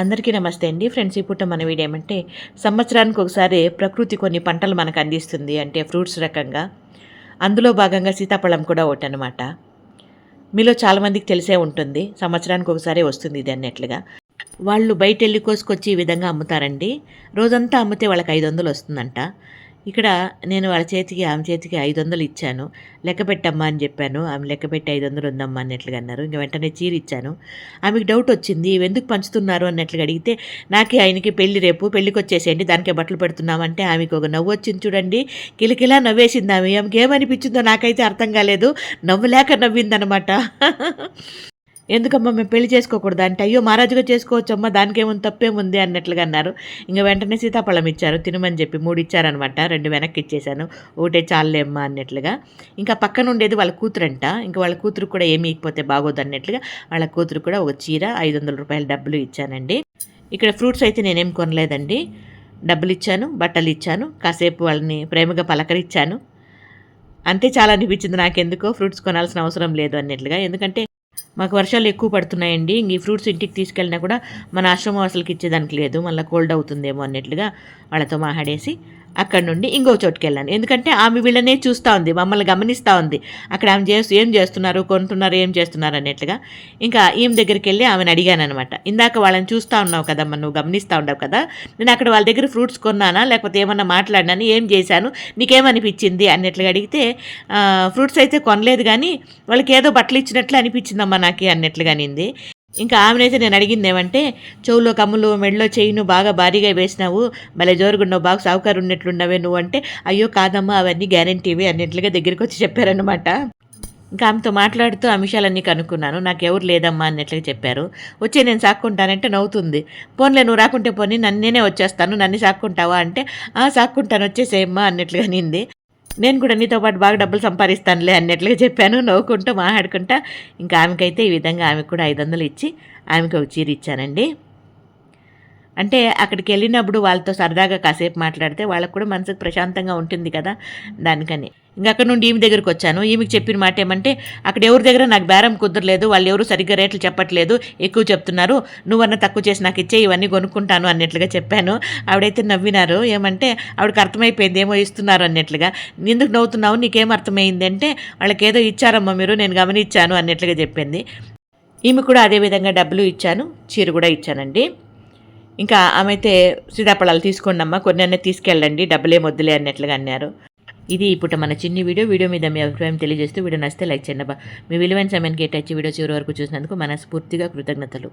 అందరికీ నమస్తే అండి. ఫ్రెండ్స్ ఇప్పుడు పూట మన వీడియో ఏమంటే సంవత్సరానికి ఒకసారి ప్రకృతి కొన్ని పంటలు మనకు అందిస్తుంది. అంటే ఫ్రూట్స్ రకంగా. అందులో భాగంగా సీతాఫలం కూడా ఒకటి అనమాట మీలో చాలామందికి తెలిసే ఉంటుంది. సంవత్సరానికి ఒకసారి వస్తుంది ఇది అన్నట్లుగా. వాళ్ళు బయట వెళ్ళి కోసుకొచ్చి ఈ విధంగా అమ్ముతారండి. రోజంతా అమ్మితే వాళ్ళకి ఐదు వందలు వస్తుందంట. ఇక్కడ నేను వాళ్ళ చేతికి ఆమె చేతికి ఐదు వందలు ఇచ్చాను. లెక్క పెట్టమ్మా అని చెప్పాను. ఆమె లెక్క పెట్టి ఐదు వందలు ఉందమ్మా అన్నట్లుగా అన్నారు. ఇంకా వెంటనే చీర ఇచ్చాను. ఆమెకు డౌట్ వచ్చింది ఎందుకు పంచుతున్నారు? అన్నట్లుగా అడిగితే నాకే ఆయనకి పెళ్ళి రేపు పెళ్ళికి వచ్చేసేయండి దానికే బట్టలు పెడుతున్నామంటే ఆమెకు ఒక నవ్వు వచ్చింది చూడండి. కిలకిలా నవ్వేసింది ఆమె. ఆమెకి ఏమనిపించిందో నాకైతే అర్థం కాలేదు. నవ్వులేక నవ్విందనమాట. ఎందుకమ్మా మేము పెళ్ళి చేసుకోకూడదు అంటే అయ్యో మహారాజుగా చేసుకోవచ్చమ్మా దానికేముంది తప్పేముంది అన్నట్లుగా అన్నారు. ఇంకా వెంటనే సీతాఫలం ఇచ్చారు తినమని చెప్పి మూడు ఇచ్చారనమాట రెండు వెనక్కి ఇచ్చేశాను. ఒకటే చాలులేమ్మా అన్నట్లుగా. ఇంకా పక్కన ఉండేది వాళ్ళ కూతురంట ఇంకా వాళ్ళ కూతురు కూడా ఏమి ఇకపోతే బాగోదు అన్నట్లుగా వాళ్ళ కూతురు కూడా ఒక చీర ఐదు వందల రూపాయల డబ్బులు ఇచ్చానండి. ఇక్కడ ఫ్రూట్స్ అయితే నేనేం కొనలేదండి. డబ్బులు ఇచ్చాను బట్టలు ఇచ్చాను కాసేపు వాళ్ళని ప్రేమగా పలకరించాను. అంతే చాలా అనిపించింది నాకెందుకో ఫ్రూట్స్ కొనాల్సిన అవసరం లేదు అన్నట్లుగా. ఎందుకంటే మాకు వర్షాలు ఎక్కువ పడుతున్నాయండి. ఇంక ఈ ఫ్రూట్స్ ఇంటికి తీసుకెళ్ళినా కూడా మన ఆశ్రమవాసులకి ఇచ్చేదానికి లేదు. మళ్ళీ కోల్డ్ అవుతుందేమో అన్నట్లుగా వాళ్ళతో మాట్లాడేసి అక్కడ నుండి ఇంకో చోటుకి వెళ్ళాను. ఎందుకంటే ఆమె వీళ్ళనే చూస్తూ ఉంది మమ్మల్ని గమనిస్తూ ఉంది. అక్కడ ఆమె చేస్తూ ఏం చేస్తున్నారు? కొంటున్నారు? ఏం చేస్తున్నారు? అన్నట్లుగా ఇంకా ఈమె దగ్గరికి వెళ్ళి ఆమెను అడిగాను అనమాట ఇందాక వాళ్ళని చూస్తూ ఉన్నావు కదమ్మా నువ్వు గమనిస్తూ ఉండవు కదా. నేను అక్కడ వాళ్ళ దగ్గర ఫ్రూట్స్ కొన్నానా? లేకపోతే ఏమన్నా మాట్లాడినాను? ఏం చేశాను? నీకేమనిపించింది? అన్నట్లుగా అడిగితే ఫ్రూట్స్ అయితే కొనలేదు కానీ వాళ్ళకి ఏదో బట్టలు ఇచ్చినట్లు అనిపించిందమ్మా నాకు అన్నట్లుగా అనింది. ఇంకా ఆమెనైతే నేను అడిగింది ఏమంటే చెవులో కమ్ములు మెడలో చేయిను బాగా భారీగా వేసినావు మళ్ళీ జోరుగున్నావు బాగా సావుకారు ఉన్నట్లున్నావే నువ్వు అంటే అయ్యో కాదమ్మా అవన్నీ గ్యారంటీవి అన్నిట్లుగా దగ్గరికి వచ్చి చెప్పారనమాట ఇంకా ఆమెతో మాట్లాడుతూ ఆ విషయాలన్నీ కనుక్కున్నాను నాకు ఎవరు లేదమ్మా అన్నట్లుగా చెప్పారు. వచ్చి నేను సాక్కుంటానంటే నవ్వుతుంది. పోన్లే నువ్వు రాకుంటే పోనీ నన్నేనే వచ్చేస్తాను నన్ను సాక్కుంటావా అంటే ఆ సాక్కుంటాను వచ్చేసేయమ్మా అన్నట్లుగా నింది నేను కూడా నీతో పాటు బాగా డబ్బులు సంపాదిస్తానులే అన్నట్లుగా చెప్పాను. నవ్వుకుంటూ మాట్లాడుకుంటా. ఇంకా ఆమెకైతే ఈ విధంగా ఆమెకు కూడా ఐదు వందలు ఇచ్చి ఆమెకు ఒక చీర ఇచ్చానండి. అంటే అక్కడికి వెళ్ళినప్పుడు వాళ్ళతో సరదాగా కాసేపు మాట్లాడితే వాళ్ళకు కూడా మనసుకు ప్రశాంతంగా ఉంటుంది కదా దానికని. ఇంకా అక్కడ నుండి ఈమె దగ్గరికి వచ్చాను. ఈమెకి చెప్పిన మాట ఏమంటే అక్కడ ఎవరి దగ్గర నాకు బేరం కుదరలేదు వాళ్ళు ఎవరు సరిగ్గా రేట్లు చెప్పట్లేదు ఎక్కువ చెప్తున్నారు నువ్వన్నా తక్కువ చేసి నాకు ఇచ్చే ఇవన్నీ కొనుక్కుంటాను అన్నట్లుగా చెప్పాను. ఆవిడైతే నవ్వినారు. ఏమంటే ఆవిడకి అర్థమైపోయింది ఏమో ఇస్తున్నారు అన్నట్లుగా. ఎందుకు నవ్వుతున్నావు? నీకేం అర్థమైంది? అంటే వాళ్ళకి ఏదో ఇచ్చారమ్మా మీరు నేను గమనించాను అన్నట్లుగా చెప్పింది. ఈమె కూడా అదే విధంగా డబ్బులు ఇచ్చాను చీర కూడా ఇచ్చానండి. ఇంకా ఆమె అయితే సీతాఫలాలు తీసుకోండి అమ్మా కొన్ని అన్నీ తీసుకెళ్ళండి డబ్బులే వద్దులే అన్నట్లుగా అన్నారు. ఇది ఇప్పుడు మన చిన్ని వీడియో. వీడియో మీద మీ అభిప్రాయం తెలియజేస్తూ వీడియో నచ్చితే లైక్ చేయండి మీ విలువైన సమయానికి టచ్ వీడియో చివరి వరకు చూసినందుకు మనస్ఫూర్తిగా కృతజ్ఞతలు.